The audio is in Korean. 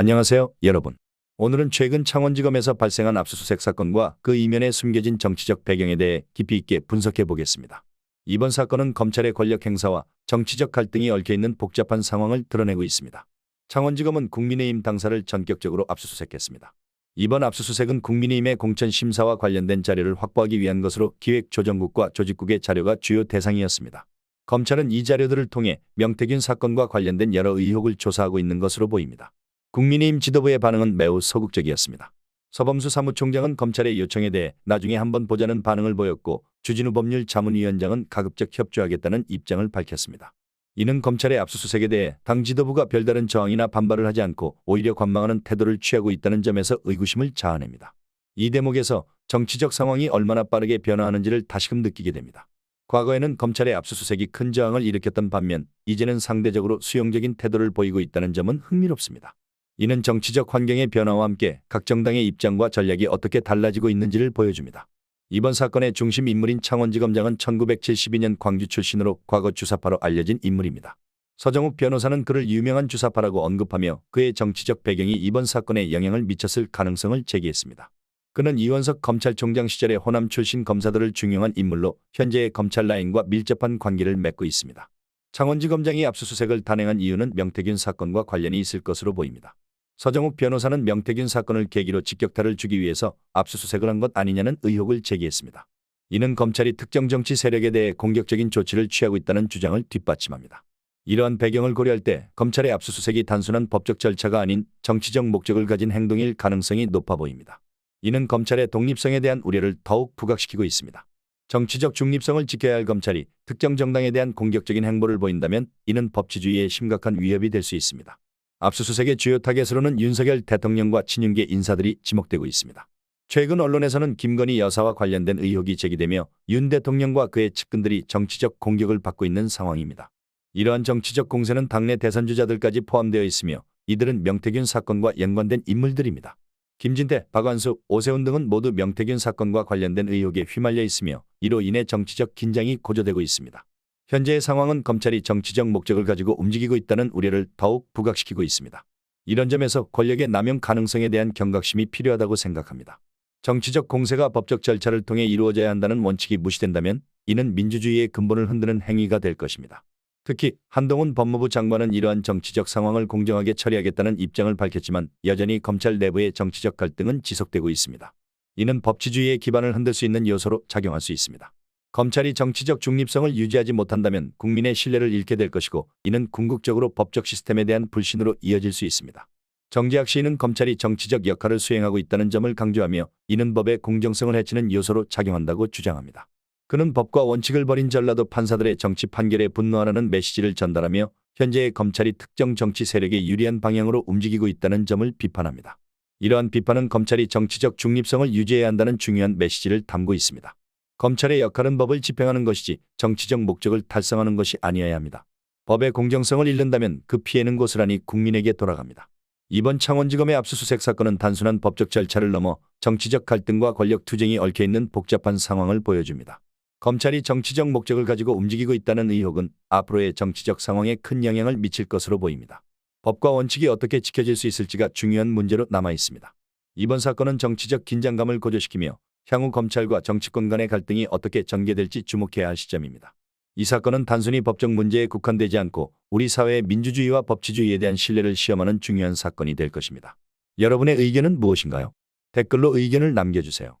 안녕하세요, 여러분. 오늘은 최근 창원지검에서 발생한 압수수색 사건과 그 이면에 숨겨진 정치적 배경에 대해 깊이 있게 분석해 보겠습니다. 이번 사건은 검찰의 권력 행사와 정치적 갈등이 얽혀 있는 복잡한 상황을 드러내고 있습니다. 창원지검은 국민의힘 당사를 전격적으로 압수수색했습니다. 이번 압수수색은 국민의힘의 공천 심사와 관련된 자료를 확보하기 위한 것으로 기획조정국과 조직국의 자료가 주요 대상이었습니다. 검찰은 이 자료들을 통해 명태균 사건과 관련된 여러 의혹을 조사하고 있는 것으로 보입니다. 국민의힘 지도부의 반응은 매우 소극적이었습니다. 서범수 사무총장은 검찰의 요청에 대해 나중에 한번 보자는 반응을 보였고 주진우 법률 자문위원장은 가급적 협조하겠다는 입장을 밝혔습니다. 이는 검찰의 압수수색에 대해 당 지도부가 별다른 저항이나 반발을 하지 않고 오히려 관망하는 태도를 취하고 있다는 점에서 의구심을 자아냅니다. 이 대목에서 정치적 상황이 얼마나 빠르게 변화하는지를 다시금 느끼게 됩니다. 과거에는 검찰의 압수수색이 큰 저항을 일으켰던 반면 이제는 상대적으로 수용적인 태도를 보이고 있다는 점은 흥미롭습니다. 이는 정치적 환경의 변화와 함께 각 정당의 입장과 전략이 어떻게 달라지고 있는지를 보여줍니다. 이번 사건의 중심 인물인 창원지검장은 1972년 광주 출신으로 과거 주사파로 알려진 인물입니다. 서정욱 변호사는 그를 유명한 주사파라고 언급하며 그의 정치적 배경이 이번 사건에 영향을 미쳤을 가능성을 제기했습니다. 그는 이원석 검찰총장 시절의 호남 출신 검사들을 중용한 인물로 현재의 검찰 라인과 밀접한 관계를 맺고 있습니다. 창원지검장이 압수수색을 단행한 이유는 명태균 사건과 관련이 있을 것으로 보입니다. 서정욱 변호사는 명태균 사건을 계기로 직격탄을 주기 위해서 압수수색을 한 것 아니냐는 의혹을 제기했습니다. 이는 검찰이 특정 정치 세력에 대해 공격적인 조치를 취하고 있다는 주장을 뒷받침합니다. 이러한 배경을 고려할 때 검찰의 압수수색이 단순한 법적 절차가 아닌 정치적 목적을 가진 행동일 가능성이 높아 보입니다. 이는 검찰의 독립성에 대한 우려를 더욱 부각시키고 있습니다. 정치적 중립성을 지켜야 할 검찰이 특정 정당에 대한 공격적인 행보를 보인다면 이는 법치주의에 심각한 위협이 될 수 있습니다. 압수수색의 주요 타겟으로는 윤석열 대통령과 친윤계 인사들이 지목되고 있습니다. 최근 언론에서는 김건희 여사와 관련된 의혹이 제기되며 윤 대통령과 그의 측근들이 정치적 공격을 받고 있는 상황입니다. 이러한 정치적 공세는 당내 대선 주자들까지 포함되어 있으며 이들은 명태균 사건과 연관된 인물들입니다. 김진태, 박완수, 오세훈 등은 모두 명태균 사건과 관련된 의혹에 휘말려 있으며 이로 인해 정치적 긴장이 고조되고 있습니다. 현재의 상황은 검찰이 정치적 목적을 가지고 움직이고 있다는 우려를 더욱 부각시키고 있습니다. 이런 점에서 권력의 남용 가능성에 대한 경각심이 필요하다고 생각합니다. 정치적 공세가 법적 절차를 통해 이루어져야 한다는 원칙이 무시된다면 이는 민주주의의 근본을 흔드는 행위가 될 것입니다. 특히 한동훈 법무부 장관은 이러한 정치적 상황을 공정하게 처리하겠다는 입장을 밝혔지만 여전히 검찰 내부의 정치적 갈등은 지속되고 있습니다. 이는 법치주의의 기반을 흔들 수 있는 요소로 작용할 수 있습니다. 검찰이 정치적 중립성을 유지하지 못한다면 국민의 신뢰를 잃게 될 것이고 이는 궁극적으로 법적 시스템에 대한 불신으로 이어질 수 있습니다. 정재학 시인은 검찰이 정치적 역할을 수행하고 있다는 점을 강조하며 이는 법의 공정성을 해치는 요소로 작용한다고 주장합니다. 그는 법과 원칙을 버린 전라도 판사들의 정치 판결에 분노하라는 메시지를 전달하며 현재의 검찰이 특정 정치 세력에 유리한 방향으로 움직이고 있다는 점을 비판합니다. 이러한 비판은 검찰이 정치적 중립성을 유지해야 한다는 중요한 메시지를 담고 있습니다. 검찰의 역할은 법을 집행하는 것이지 정치적 목적을 달성하는 것이 아니어야 합니다. 법의 공정성을 잃는다면 그 피해는 고스란히 국민에게 돌아갑니다. 이번 창원지검의 압수수색 사건은 단순한 법적 절차를 넘어 정치적 갈등과 권력 투쟁이 얽혀 있는 복잡한 상황을 보여줍니다. 검찰이 정치적 목적을 가지고 움직이고 있다는 의혹은 앞으로의 정치적 상황에 큰 영향을 미칠 것으로 보입니다. 법과 원칙이 어떻게 지켜질 수 있을지가 중요한 문제로 남아 있습니다. 이번 사건은 정치적 긴장감을 고조시키며 향후 검찰과 정치권 간의 갈등이 어떻게 전개될지 주목해야 할 시점입니다. 이 사건은 단순히 법적 문제에 국한되지 않고 우리 사회의 민주주의와 법치주의에 대한 신뢰를 시험하는 중요한 사건이 될 것입니다. 여러분의 의견은 무엇인가요? 댓글로 의견을 남겨주세요.